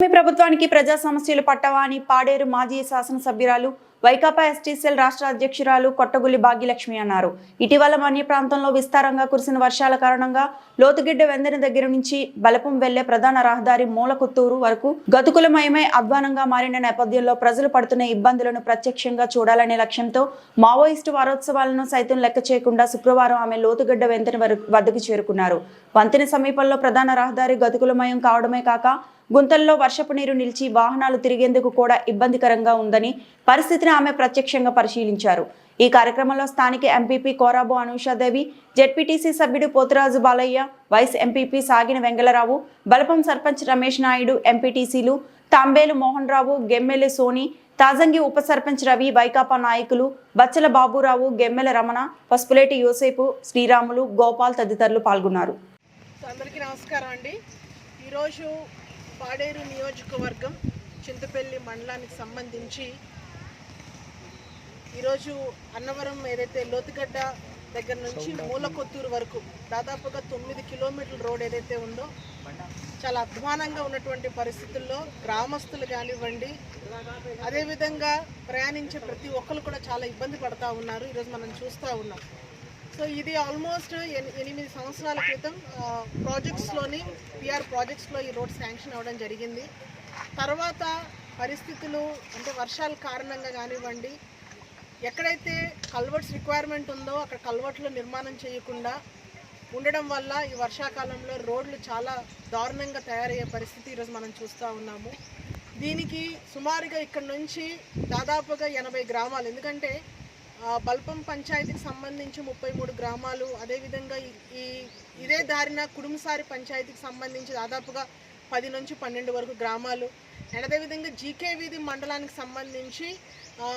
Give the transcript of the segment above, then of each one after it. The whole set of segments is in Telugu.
ప్రభుత్వానికి ప్రజా సమస్యలు పట్టవా అని పాడేరు మాజీ శాసనసభ్యురాలు వైకాపా ఎస్టీసీఎల్ రాష్ట్ర అధ్యక్షురాలు కొట్టగుల్లి భాగ్యలక్ష్మి అన్నారు. ఇటీవల మన్య ప్రాంతంలో విస్తారంగా కురిసిన వర్షాల కారణంగా లోతుగిడ్డ వెందెన దగ్గర నుంచి బలపం వెళ్ళే ప్రధాన రహదారి మూలకుత్తూరు వరకు గతుకులమయమై అధ్వానంగా మారిన నేపథ్యంలో ప్రజలు పడుతున్న ఇబ్బందులను ప్రత్యక్షంగా చూడాలనే లక్ష్యంతో మావోయిస్టు వారోత్సవాలను సైతం లెక్క చేయకుండా శుక్రవారం ఆమె లోతుగడ్డ వెంతెన వద్దకు చేరుకున్నారు. వంతెన సమీపంలో ప్రధాన రహదారి గతుకులమయం కావడమే కాక గుంతల్లో వర్షపు నీరు నిలిచి వాహనాలు తిరిగేందుకు కూడా ఇబ్బందికరంగా ఉందని పరిస్థితిని ఆమె ప్రత్యక్షంగా పరిశీలించారు. ఈ కార్యక్రమంలో స్థానిక ఎంపీపీ కోరాబు అనూషాదేవి జెడ్పీటీసీ సభ్యుడు పోతురాజు బాలయ్య వైస్ ఎంపీపీ సాగిన వెంగళరావు బలపం సర్పంచ్ రమేష్ నాయుడు ఎంపీటీసీలు తాంబేలు మోహన్ రావు గెమ్మెల్లి సోని తాజంగి ఉప సర్పంచ్ రవి వైకాపా నాయకులు బచ్చల బాబురావు గెమ్మెల రమణ పసుపులేటి యోసేపు శ్రీరాములు గోపాల్ తదితరులు పాల్గొన్నారు. అందరికీ నమస్కారం అండి. ఈరోజు పాడేరు నియోజకవర్గం చింతపల్లి మండలానికి సంబంధించి ఈరోజు అన్నవరం ఏదైతే లోతుగడ్డ దగ్గర నుంచి మూలకొత్తూరు వరకు దాదాపుగా తొమ్మిది కిలోమీటర్ల రోడ్ ఏదైతే ఉందో చాలా అధ్వానంగా ఉన్నటువంటి పరిస్థితుల్లో గ్రామస్తులు కానివ్వండి అదేవిధంగా ప్రయాణించే ప్రతి ఒక్కరు కూడా చాలా ఇబ్బంది పడతా ఉన్నారు. ఈరోజు మనం చూస్తూ ఉన్నాం. సో ఇది ఆల్మోస్ట్ ఎన్- ఎనిమిది సంవత్సరాల క్రితం ప్రాజెక్ట్స్లోని పిఆర్ ప్రాజెక్ట్స్లో ఈ రోడ్ శాంక్షన్ అవ్వడం జరిగింది. తర్వాత పరిస్థితులు అంటే వర్షాల కారణంగా కానివ్వండి ఎక్కడైతే కల్వర్ట్స్ రిక్వైర్మెంట్ ఉందో అక్కడ కల్వర్ట్లు నిర్మాణం చేయకుండా ఉండడం వల్ల ఈ వర్షాకాలంలో రోడ్లు చాలా దారుణంగా తయారయ్యే పరిస్థితి ఈరోజు మనం చూస్తూ ఉన్నాము. దీనికి సుమారుగా ఇక్కడ నుంచి దాదాపుగా ఎనభై గ్రామాలు ఎందుకంటే బల్పం పంచాయతీకి సంబంధించి ముప్పై మూడు గ్రామాలు అదేవిధంగా ఈ- ఈ ఇదే దారిన కుడుంసారి పంచాయతీకి సంబంధించి దాదాపుగా పది నుంచి పన్నెండు వరకు గ్రామాలు. అండ్ అదేవిధంగా జీకే వీధి మండలానికి సంబంధించి ఆ,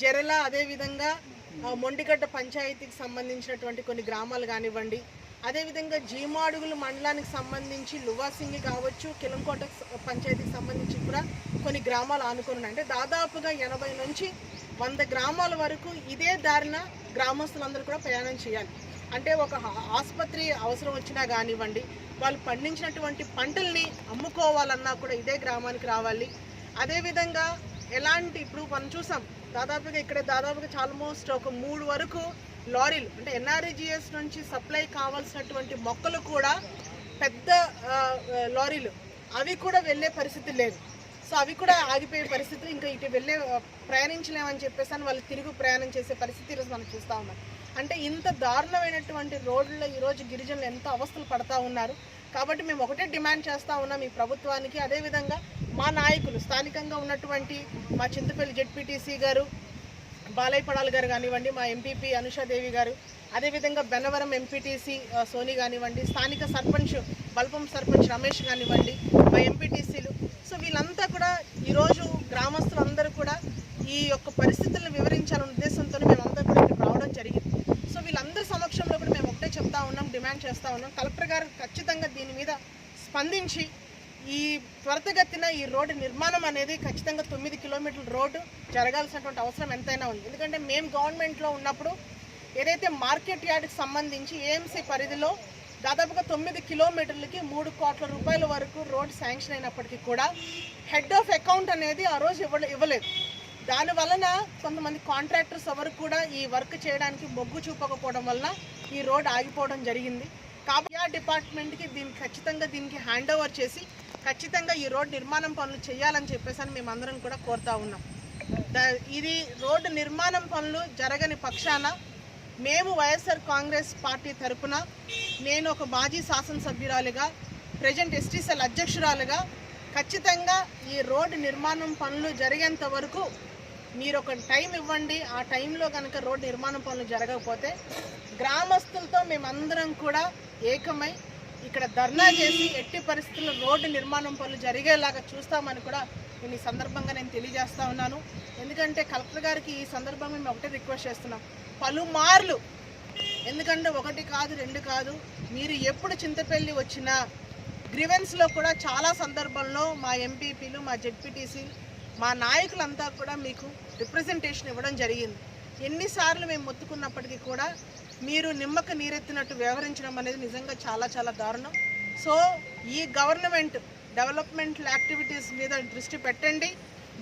జెరల అదేవిధంగా మొండిగడ్డ పంచాయతీకి సంబంధించినటువంటి కొన్ని గ్రామాలు కానివ్వండి. అదేవిధంగా జీమాడుగులు మండలానికి సంబంధించి లువాసింగి కావచ్చు కిలంకోట పంచాయతీకి సంబంధించి కూడా కొన్ని గ్రామాలు ఆనుకుని అంటే దాదాపుగా ఎనభై నుంచి వంద గ్రామాల వరకు ఇదే దారిన గ్రామస్తులందరూ కూడా ప్రయాణం చేయాలి. అంటే ఒక ఆసుపత్రి అవసరం వచ్చినా కానివ్వండి వాళ్ళు పండించినటువంటి పంటల్ని అమ్ముకోవాలన్నా కూడా ఇదే గ్రామానికి రావాలి. అదేవిధంగా ఎలాంటి ఇప్పుడు మనం చూసాం దాదాపుగా ఇక్కడ దాదాపుగా ఆల్మోస్ట్ ఒక మూడు వరకు లారీలు అంటే ఎన్ఆర్జిఎస్ నుంచి సప్లై కావాల్సినటువంటి మొక్కలు కూడా పెద్ద లారీలు. అవి కూడా వెళ్ళే పరిస్థితి లేదు. సో అవి కూడా ఆగిపోయే పరిస్థితులు ఇంకా ఇటు వెళ్ళే ప్రయాణించలేమని చెప్పేసి వాళ్ళు తిరుగు ప్రయాణం చేసే పరిస్థితి ఈరోజు మనం చూస్తూ ఉన్నాం. అంటే ఇంత దారుణమైనటువంటి రోడ్లలో ఈరోజు గిరిజనులు ఎంత అవస్థలు పడతా ఉన్నారు? కాబట్టి మేము ఒకటే డిమాండ్ చేస్తూ ఉన్నాం ఈ ప్రభుత్వానికి. అదేవిధంగా మా నాయకులు స్థానికంగా ఉన్నటువంటి మా చింతపల్లి జెడ్పీటీసీ గారు బాలయ్యపడాల్ గారు కానివ్వండి మా ఎంపీపీ అనుషాదేవి గారు అదేవిధంగా బెన్నవరం ఎంపీటీసీ సోని కానివ్వండి స్థానిక సర్పంచ్ బల్పం సర్పంచ్ రమేష్ కానివ్వండి మా ఎంపీటీసీలు. సో వీళ్ళంతా కూడా ఈరోజు గ్రామస్తులందరూ కూడా ఈ యొక్క పరిస్థితులను వివరించాలనే ఉద్దేశంతో మేము కూడా ఇక్కడ రావడం జరిగింది సో వీళ్ళందరి సమక్షంలో కూడా మేము ఒకటే చెప్తా ఉన్నాం డిమాండ్ చేస్తూ ఉన్నాం. కలెక్టర్ గారు ఖచ్చితంగా దీని మీద స్పందించి ఈ త్వరితగతిన ఈ రోడ్డు నిర్మాణం అనేది ఖచ్చితంగా తొమ్మిది కిలోమీటర్ల రోడ్డు జరగాల్సినటువంటి అవసరం ఎంతైనా ఉంది. ఎందుకంటే మేము గవర్నమెంట్లో ఉన్నప్పుడు ఏదైతే మార్కెట్ యార్డ్కి సంబంధించి ఏఎంసీ పరిధిలో దాదాపుగా తొమ్మిది కిలోమీటర్లకి మూడు కోట్ల రూపాయల వరకు రోడ్డు శాంక్షన్ అయినప్పటికీ కూడా హెడ్ ఆఫ్ అకౌంట్ అనేది ఆ రోజు ఇవ్వలే ఇవ్వలేదు. దాని వలన కొంతమంది కాంట్రాక్టర్స్ ఎవరు కూడా ఈ వర్క్ చేయడానికి మొగ్గు చూపకపోవడం వలన ఈ రోడ్ ఆగిపోవడం జరిగింది. కాబట్టి ఆ డిపార్ట్మెంట్కి దీన్ని ఖచ్చితంగా దీనికి హ్యాండ్ ఓవర్ చేసి ఖచ్చితంగా ఈ రోడ్ నిర్మాణం పనులు చేయాలని చెప్పేసి అని మేమందరం కూడా కోరుతా ఉన్నాం. ఇది రోడ్డు నిర్మాణం పనులు జరగని పక్షాన మేము వైఎస్ఆర్ కాంగ్రెస్ పార్టీ తరఫున నేను ఒక మాజీ శాసనసభ్యురాలుగా ప్రజెంట్ ఎస్టీసీఎల్ అధ్యక్షురాలుగా ఖచ్చితంగా ఈ రోడ్డు నిర్మాణం పనులు జరిగేంత వరకు మీరు ఒక టైం ఇవ్వండి. ఆ టైంలో కనుక రోడ్డు నిర్మాణం పనులు జరగకపోతే గ్రామస్తులతో మేమందరం కూడా ఏకమై ఇక్కడ ధర్నా చేసి ఎట్టి పరిస్థితుల్లో రోడ్డు నిర్మాణం పనులు జరిగేలాగా చూస్తామని కూడా నేను ఈ సందర్భంగా నేను తెలియజేస్తా ఉన్నాను. ఎందుకంటే కలెక్టర్ గారికి ఈ సందర్భంగా మేము ఒకటే రిక్వెస్ట్ చేస్తున్నాం. పలుమార్లు ఎందుకంటే ఒకటి కాదు రెండు కాదు మీరు ఎప్పుడు చింతపల్లి వచ్చినా గ్రివెన్స్లో కూడా చాలా సందర్భంలో మా ఎంపీపీలు మా జెడ్పీటీసీ మా నాయకులంతా కూడా మీకు రిప్రజెంటేషన్ ఇవ్వడం జరిగింది. ఎన్నిసార్లు మేము మొత్తుకున్నప్పటికీ కూడా మీరు నిమ్మక నీరెత్తినట్టు వ్యవహరించడం అనేది నిజంగా చాలా చాలా దారుణం. సో ఈ గవర్నమెంట్ డెవలప్మెంట్ యాక్టివిటీస్ మీద దృష్టి పెట్టండి.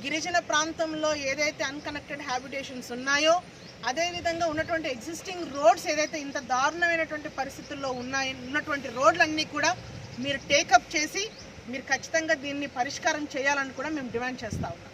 గిరిజన ప్రాంతంలో ఏదైతే అన్కనెక్టెడ్ హ్యాబిటేషన్స్ ఉన్నాయో అదేవిధంగా ఉన్నటువంటి ఎగ్జిస్టింగ్ రోడ్స్ ఏదైతే ఇంత దారుణమైనటువంటి పరిస్థితుల్లో ఉన్నాయి ఉన్నటువంటి రోడ్లన్నీ కూడా మీరు టేకప్ చేసి మీరు ఖచ్చితంగా దీన్ని పరిష్కారం చేయాలని కూడా మేము డిమాండ్ చేస్తా ఉన్నాం.